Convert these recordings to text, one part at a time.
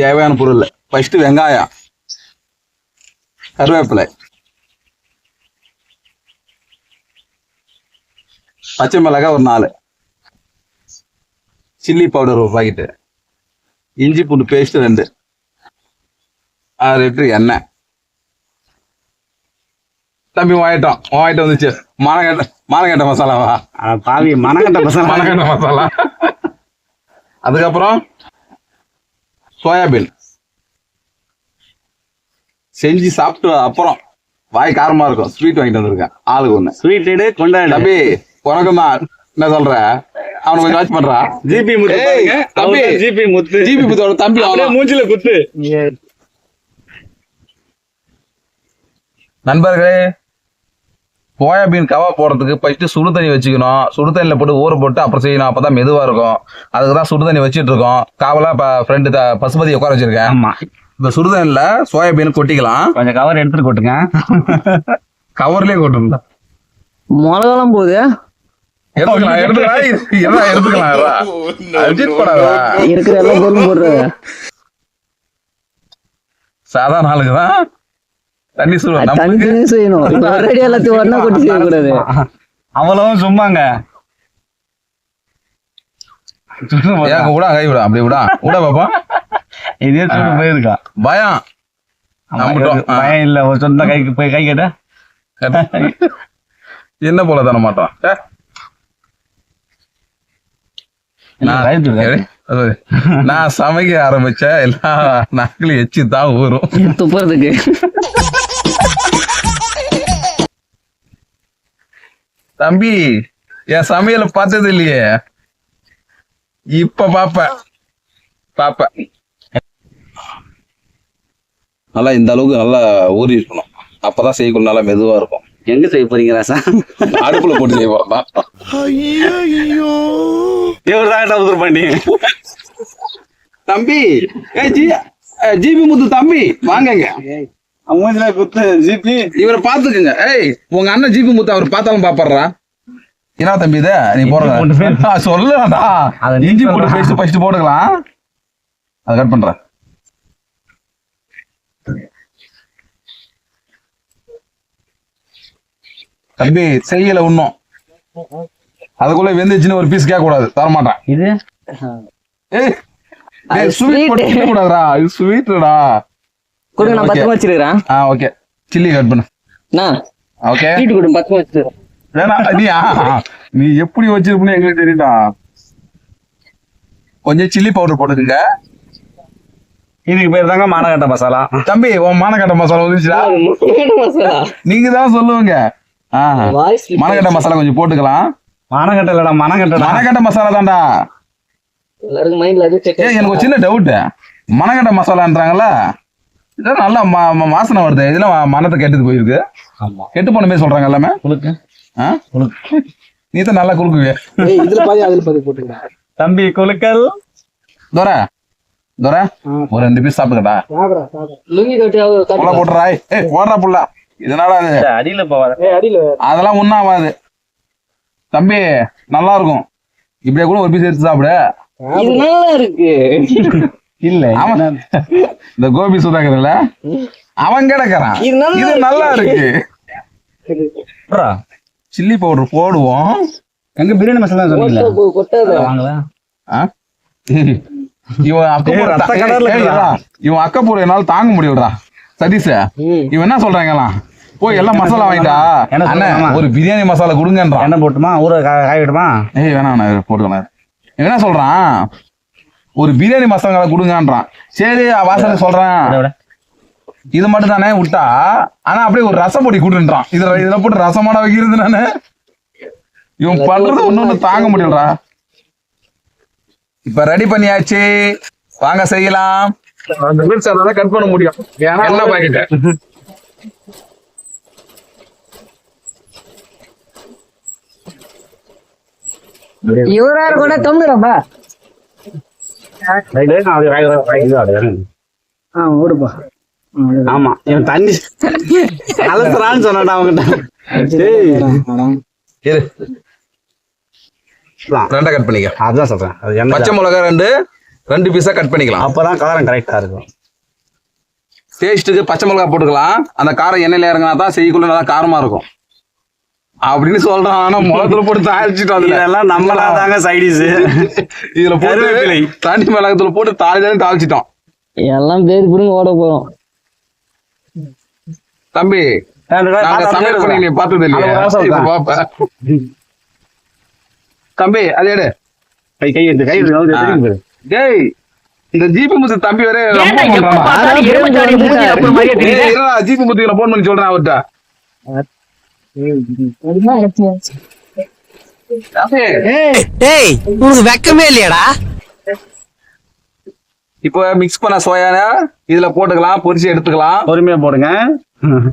தேவையான பொருள் ஃபர்ஸ்ட் வெங்காயம். கருவேப்பிலை. பச்சை மிளகாய் ஒரு நாலு. சில்லி பவுடர் ஒரு பாக்கெட்டு இஞ்சி பூண்டு பேஸ்ட் ரெண்டு. ஆறு லிட்டர் எண்ணெய். தம்பி வாங்கிட்டோம் வாங்கிட்டு வந்துச்சு. மானகட்ட மானகட்ட மசாலாவா? பாவி மனக்கட்ட பசங்க மனகட்ட மசாலா. அதுக்கப்புறம்? சோயாபீன். செஞ்சு சாப்பிட்டு அப்புறம் வாய் காரமா இருக்கும். ஸ்வீட் வாங்கிட்டு வந்திருக்கேன். ஆளுக்கு ஒண்ணு. ஸ்வீட் எடு கொண்டாடு. தம்பி உனக்கும் என்ன சொல்ற? அவனை கொஞ்சம் வாட்ச் பண்றா? ஜிபி முத்து. தம்பி. ஜிபி முத்து. ஜிபி புத்தோட தம்பி அவன் மூஞ்சில குத்து. நண்பர்களே சோயாபீன் கவா போடுறதுக்கு ஃபர்ஸ்ட் சுடு தண்ணி வச்சுக்கணும். சுடு தண்ணியில போட்டு ஊற போட்டு அப்புறம் செய்யணும். அப்பதான் மெதுவா இருக்கும். அதுக்கு தான் சுடு தண்ணி வச்சிட்டு இருக்கோம். காவலா இப்ப ஃப்ரெண்டு பசுபதி உட்கார வச்சிருக்கேன். ஆமா. இந்த சுடு தண்ணியில சோயாபீன் கொட்டிக்கலாம். கொஞ்சம் கவர் எடுத்துட்டு கொட்டுங்க. கவர்லயே கொட்டணும். மிளகாலாம் போகுது. எடுத்துக்கலாம் எடுத்துக்கலாம். இதெல்லாம் எடுத்துக்கலாம் இதெல்லாம். அஜித் படாதா இருக்கிற எல்லா பொருளும் போடுறது சாதாரண ஆளுக்கு தான். தண்ணி அது நம்ம தனித்தனி செய்யணும். ஒரேடி எல்லாத்தையும் ஒண்ணா கொட்டி செய்யக்கூடாது அவ்வளவும் சும்மாங்க. விடா கை விடா. அப்படி விடா. விட பாப்பா. இதே சூடு போயிருக்கா. பயம். பயம் இல்ல. ஒரு சொந்த கைக்கு போய் கை கேட்ட? என்ன போல பயந்துருக்கா? அது, நான் சமைக்க ஆரம்பிச்ச எல்லா நாட்களும் எச்சி தான் ஊறும். துப்புறதுக்கு. தம்பி என் சமையல பார்த்தது இல்லையே? இப்ப பாப்ப. பாப்ப. நல்லா இந்த அளவுக்கு நல்லா ஊறி இருக்கணும். அப்பதான் செய்யக்குள்ள நல்லா மெதுவா இருக்கும். எங்க செய்ய போறீங்க ராசா? அடுப்புல போட்டு செய்வோம் இவர் தான் உதர் பண்ணி? தம்பி ஜி ஜிபி முத்து தம்பி வாங்கங்க. மூஞ்சில குத்து ஜிபி. இவரை பாத்துக்குங்க ஏய் உங்க அண்ணன் ஜிபி முத்து அவர் பார்த்தாலும் பாப்படுறா என்ன தம்பி இது? நீ போடுற சொல்லடா இஞ்சி. போட்டு பேஸ்ட் ஃபர்ஸ்ட் போட்டுக்கலாம். அதை கட் பண்றேன். தம்பி செய்யல இன்னும் அதுக்குள்ள வெந்துச்சுன்னு ஒரு பீஸ் கேட்க கூடாது. தர மாட்டேன் இது? ஏய் ஸ்வீட். போட்டு கூடாதுடா. இது கொடுங்க நான் Okay. பத்திரமா வச்சிருக்கிறேன். ஆ ஓகே சில்லி கட் பண்ணு. நான் ஓகே வீட்டு கொடுங்க பத்திரமா வச்சிருக்கிறேன். நீ ஆ, நீ எப்படி வச்சிருப்பன்னு எங்களுக்கு தெரியுதா கொஞ்சம் சில்லி பவுடர் போட்டுக்கங்க. இதுக்கு பேர் தாங்க மானகட்ட மசாலா. தம்பி உன் மானக்கட்ட மசாலா வந்துச்சுடா மசாலா. நீங்க தான் சொல்லுவீங்க. மனக்கட்ட மசாலா கொஞ்சம் போட்டுக்கலாம். மானகட்ட இல்லடா மனகட்டடா. மனக்கட்ட மசாலா தான்டா. எனக்கு ஒரு சின்ன டவுட் மனக்கட்ட மசாலான்றாங்கல்ல? இதெல்லாம் நல்லா ம- வாசனை வருது. இதெல்லாம் மனத்தை கெட்டது போயிருக்கு. ஆமா. கெட்டு போன மாதிரி சொல்றாங்க எல்லாமே. குளுக்கு நீ தான் நல்லா குறுக்குவே ஏய், இதுல பாதி அதுல பாதி போட்டுக்கிறேன் தம்பி குலுக்கல். தோர தோர ஒரு ரெண்டு பீஸ் சாப்பிட்டுக்கடா சாப்பிடா சாப்பிடா லுங்கி கட்டி புள்ள போட்டுறாய் ஏய் ஓடுறா புள்ள. இதனால அது அடியில போவாத ஏய் அடியில அதெல்லாம் ஒண்ணாவாது தம்பி நல்லா இருக்கும். இப்படியே கூட ஒரு பீஸ் எடுத்து சாப்பிடு. இது நல்லா இருக்கு. இல்ல. அவன் இந்த கோபி சுதாகர்ல அவன் கிடக்குறான். இது நல்லா இது நல்லா இருக்கு? சில்லி பவுடர் போடுவோம். எங்க பிரியாணி மசாலா சொன்னீங்களா ஆ? இவன் அக்க ஏய், ரத்த கலர்ல இருக்குடா. இவன் அக்கப்பூர் என்னால தாங்க முடியும்டா சதீஷ். இவன் என்ன சொல்றாங்கலாம் போய் எல்லாம் மசாலா வாங்கிட்டா? என்ன? ஒரு பிரியாணி மசாலா கொடுங்கன்றான் எண்ணெய் போட்டுமா? ஊற கா- காய விடுமா ஏய் வேணாம் நான் போட்டுக்கலாம் என்ன சொல்றான்? ஒரு பிரியாணி மசாலா கொடுங்கன்றான். சரி வாசனை சொல்றேன். இது மட்டும் தானே விட்டா? ஆனா அப்படியே ஒரு ரசம் பொடி கூட்டுன்றான் இதுல இதுல போட்டு ரசமான வைக்கிறது நானு இவன் பண்றது ஒண்ணு தாங்க முடியலடா. இப்ப ரெடி பண்ணியாச்சு. வாங்க செய்யலாம். கட் பண்ண முடியும். என்ன பாக்கெட் இவராரு கூட தொங்குறப்பா ரைட், ரைட், அது ரைட், ரைட், ரைட், இது அது. ஆ ஓடுப்பா. ஆமா இவன் தண்ணி அலசுறான்னு சொன்னாடா அதான், ரெண்டா கட் பண்ணிக்க. அதான் சொல்றேன். அது என்ன? பச்சை மிளகா ரெண்டு ரெண்டு பீஸா கட் பண்ணிக்கலாம். அப்பதான் காரம் கரெக்டா இருக்கும். டேஸ்ட்டுக்கு பச்சை மிளகாய் போட்டுக்கலாம். அந்த காரம் எண்ணெயில இறங்கினா தான் செய்யக்குள்ள நல்லா காரமா இருக்கும். அப்படின்னு சொல்றான். ஆனா முளத்துல போட்டு தாளிச்சிட்டோம் அதுல. இதெல்லாம் நம்மளா தாங்க சைடிஸ் இதுல போட்டு. தண்ணி மிளகத்துல போட்டு தாளி தாளி தாளிச்சிட்டோம். எல்லாம் பேர் புடுங்க ஓட போறோம். தம்பி பார்த்தது இல்லையா? தான். தம்பி அது கை கை எடுத்து கை எடுத்து. டேய் இந்த ஜிபி முத்து தம்பி வரை ரொம்ப பண்றானா? ஏய், இருடா, ஜிபி முத்துக்கு போன் பண்ணி சொல்றேன் அவர்கிட்ட. டேய் உனக்கு வெக்கமே இல்லையாடா. இப்போ மிக்ஸ் பண்ண சோயா இதுல போட்டுக்கலாம் பொரிச்சு எடுத்துக்கலாம். பொறுமையா போடுங்க.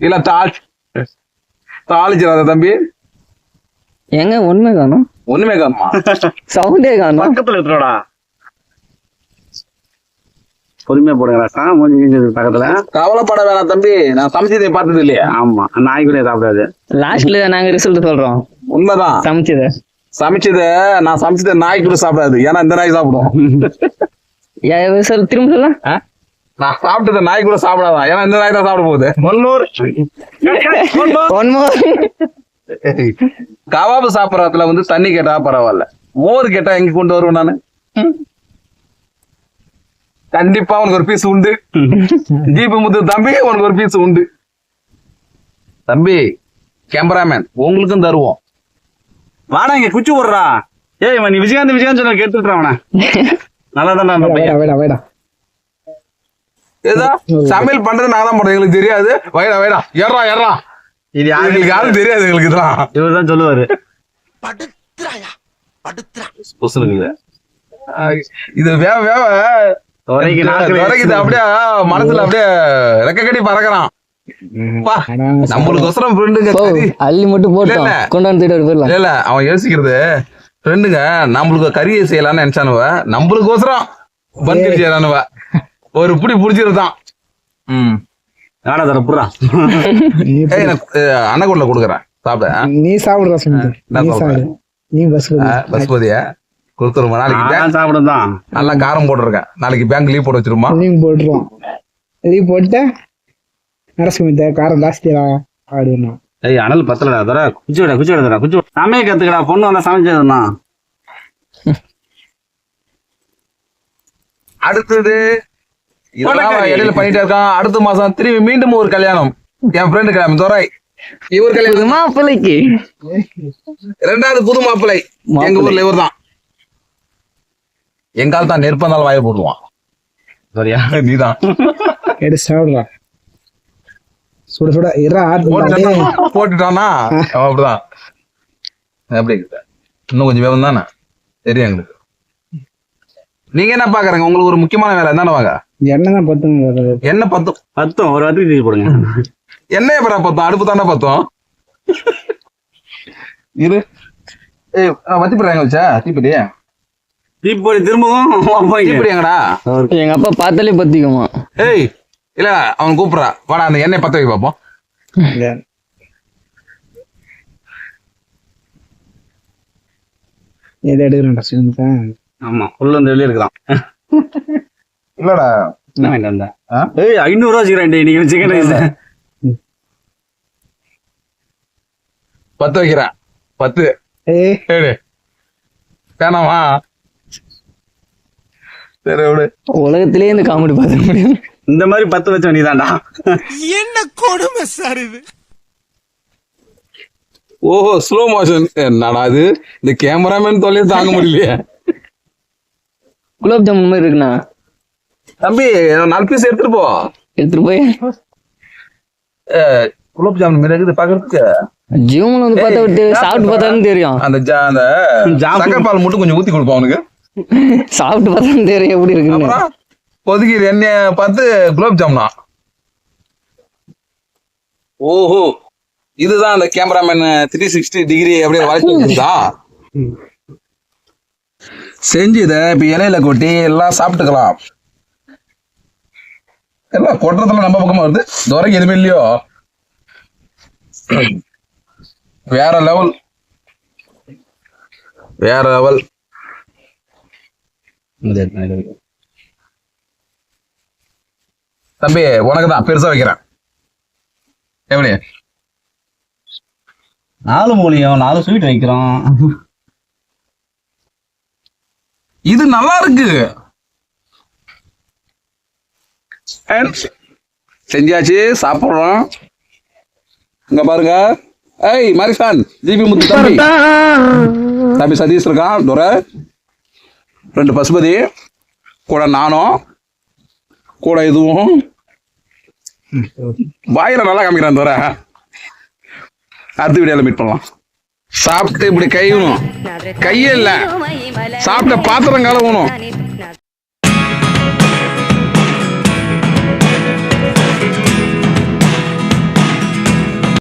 இல்ல தாளி தாளிச்சிடாத தம்பி. எங்க உண்மை காணும். ஒண்ணுமே காணுமா? சவுண்டே காணும். பக்கத்துல எடுத்துடா பொறுமையா போடுங்க ரசம் மூஞ்சி கீஞ்சி பக்கத்துல. கவலைப்பட வேணாம் தம்பி. நான் சமைச்சதை பார்த்தது இல்லையா? ஆமா. நாய் கூட சாப்பிடாது. லாஸ்ட்ல நாங்க ரிசல்ட் சொல்றோம். உண்மைதான். சமைச்சத. சமைச்சத நான் சமைச்சத நாய் கூட சாப்பிடாது. ஏன்னா இந்த நாய் சாப்பிடும். ரிசல்ட் திரும்ப சொல்ல? நான் சாப்பிட்டத நாய் கூட சாப்பிடாதான் ஏன்னா இந்த நாய் தான் சாப்பிட போகுது. மோர் கபாபு சாப்பிடறதுல வந்து தண்ணி கேட்டா பரவாயில்ல. மோர் கேட்டா எங்க கொண்டு வருவேன் நானு. கண்டிப்பா உனக்கு ஒரு பீஸ் உண்டு. ஜீப்பு முத்து தம்பி உனக்கு ஒரு பீஸ் உண்டு. தம்பி கேமராமேன் உங்களுக்கும் தருவோம். வாடா இங்க குச்சி விடுறா ஏய் இவன் நீ விஜயகாந்த் விஜயகாந்த் கேட்டுட்டுறான் அவன. நல்லா தானே வேடா வேடா வேடா. ஏதா சமையல் பண்றது நான் தான் பண்றேன் எங்களுக்கு தெரியாது. வைடா வைடா. ஏறா ஏறா. இது எங்களுக்கு யாரும் தெரியாது எங்களுக்கு இதெல்லாம் இவர் தான் சொல்லுவாரு. படுத்துறாயா? படுத்துறா. இது வேவ வேவ அப்படியே மனசுல அப்படியே ரெக்க கட்டி பறக்குறான் நம்மளுக்கு ஒசரம் ஃப்ரெண்டுங்க ஓ அள்ளி மட்டும் இல்ல. கொண்டாந்து போயிடலாம். இல்ல இல்ல அவன் யோசிக்கிறது ஃப்ரெண்டுங்க நம்மளுக்கு கறியை செய்யலாம்னு நினைச்சானுவ நம்மளுக்கு ஒசரம் பன்கறி செய்யலானுவ ஒரு புடி புடிச்சிருந்தான். ம். நாடா தர புறா ஏய் எனக்கு அன்னகுள்ள கொடுக்குறேன். சாப்பிட. நீ சாப்பிடுற நீ நீ பஸ் பசுபதிய? கொடுத்துருமா. நாளைக்கு பேங்க் நான் சாப்பிடுதான் நல்லா காரம் போட்டிருக்கேன். நாளைக்கு பேங்க் லீவ் போட்டு வச்சிருமா? லீவ் போட்டுருவோம். லீவ் போட்டு நரசிம்மத்த காரம் ஜாஸ்தியா ஆடுனா ஏய் அனல் பத்தலடா தர. குச்சி விட குச்சி விட குச்சி விட. சமைய கத்துக்கடா. பொண்ணு வந்தா சமைச்சதுண்ணா அடுத்தது இடையில பண்ணிட்டே இருக்கான். அடுத்த மாசம் திரும்பி மீண்டும் ஒரு கல்யாணம். என் ஃப்ரெண்டு கல்யாணம் துரை. இவர் கல்யாணம் மாப்பிள்ளைக்கு. ரெண்டாவது புது மாப்பிள்ளை. எங்க ஊர்ல இவர் தான் எங்கால் தான் நெருப்பந்தாலும் வாய போடுவான் சரியா? நீதான். எடுத்து சாப்பிடுறா சுட சுட இரா போட்டுட்டானா? அப்படிதான். அப்படி இருக்குது. இன்னும் கொஞ்சம் வேகம் தானே? தெரியும் எங்களுக்கு. நீங்க என்ன பாக்குறீங்க? உங்களுக்கு ஒரு முக்கியமான வேலை என்னன்னு வாங்க எண்ணெய் தான் பத்துங்க என்ன பத்தும். பத்தும். ஒரு வாட்டி தூக்கி போடுங்க. என்ன எப்படா பத்தோம்? அடுப்பு தானே பத்தோம்? இரு. ஏய் வத்தி போடுறாங்க வச்சா? தீப்பெட்டி. தீப்பி போடி திரும்பவும் எங்கடா? எங்க அப்பா பார்த்தாலே பத்திக்குமா? ஏய் இல்ல அவன் கூப்பிடுறா. வாடா அந்த எண்ணெய் பத்த வைக்க பாப்போம். எதை எடுக்கிறேன்டா சுமதா ஆமா உள்ள வந்து வெளியே இருக்கலாம் இல்லடா. என்ன வாங்கிட்டு? ஏய் ஐநூறு ரூபா வச்சுக்கிறேன் இன்னைக்கு சிக்கன் ரைஸ் பத்து வைக்கிறேன். பத்து. ஏய். ஏடு வேணாமா? சரி விடு உலகத்திலேயே இந்த காமெடி பார்க்க முடியும் இந்த மாதிரி பத்து வச்ச நீதான்டா. என்ன கொடுமை சார் இது? ஓஹோ ஸ்லோ மோஷன் என்னடா இது? இந்த கேமராமேன் தொல்லையை தாங்க முடியலையே. குலோப் ஜாமுன் மாதிரி இருக்குண்ணா. தம்பி நாலு பீஸ் எடுத்துட்டு போ. எடுத்துட்டு போய். குலோப் ஜாமுன் மாதிரி இருக்குது பாக்குறதுக்கு. ஜியோமில் வந்து பார்த்தா விட்டு சாப்பிட்டு பார்த்தாலும் தெரியும். அந்த ஜா அந்த. சக்கரை பால் மட்டும் கொஞ்சம் ஊத்தி கொடுப்போம் அவனுக்கு. சாப்பிட்டு பார்த்தாலும் தெரியும் எப்படி இருக்குன்னு. கொதிக்கிற எண்ணெய பார்த்து குலோப் ஜாமுனா. ஓஹோ. இதுதான் அந்த கேமராமேன் த்ரீ சிக்ஸ்டி டிகிரி அப்படியே வளைச்சு வச்சிருந்தா செஞ்சு இத இப்ப இலையில கொட்டி எல்லாம் சாப்பிட்டுக்கலாம். எல்லாம் கொட்டுறதுல நம்ம பக்கமா வருது. துறைக்கு எதுவுமே இல்லையோ? வேற லெவல் வேற லெவல் தம்பி உனக்கு தான். பெருசா வைக்கிறேன். எப்படி? நாலு மூலியம் நாலு ஸ்வீட் வைக்கிறோம். இது நல்லா இருக்கு. செஞ்சாச்சு சாப்பிடுறோம். இங்க பாருங்க. ஏய் மாரிசான் ஜிபி முத்து தம்பி. தம்பி சதீஷ் இருக்கான் துரை ரெண்டு பசுபதி கூட நானும் கூட இதுவும். வாயில நல்லா காமிக்கிறான் தவிர அடுத்த வீடியோல மீட் பண்ணலாம். சாப்பிட்டு இப்படி கையணும் கையே இல்லை. சாப்பிட்ட பாத்திரம் கழுவணும்